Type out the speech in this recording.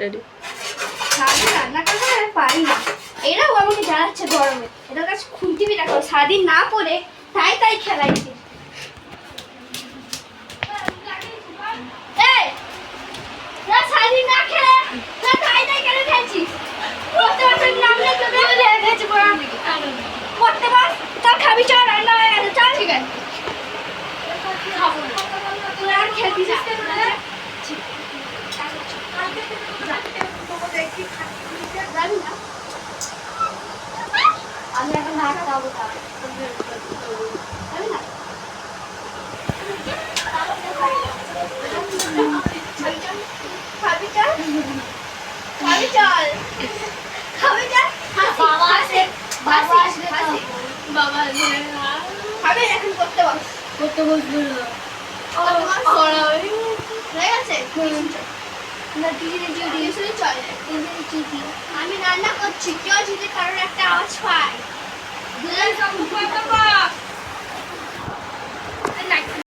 Ready রান্না করতে আমি পারি না। এরাও আমাকে জ্বালাচ্ছে গরমে এদের কাছে খুন্তি বিটা করো সারাদিন না পরে তাই তাই খেলাইছে এই, তোরা সারাদিন না। খেলে তোরা তাই তাই কেন খেলছিস? পড়তে বসার নাম নেই তোদের? পড়তে বস, চল খাবি চল, রান্না হয়ে গেছে, চল। তোরা আর খেলছিস না? না? আমি এখন ভাত খাব না? খাবি চল? খাবি চল? খাবি চল? বাবা আসে, বাবা আসলে বাবা খাবে এখন করতে বস করতে বসবো না হয়ে গেছে? না, টিভিতে জিও চলে। আমি রান্না করছি কেউ যদি কারোর একটা আওয়াজ পায় দুজন সব মুখে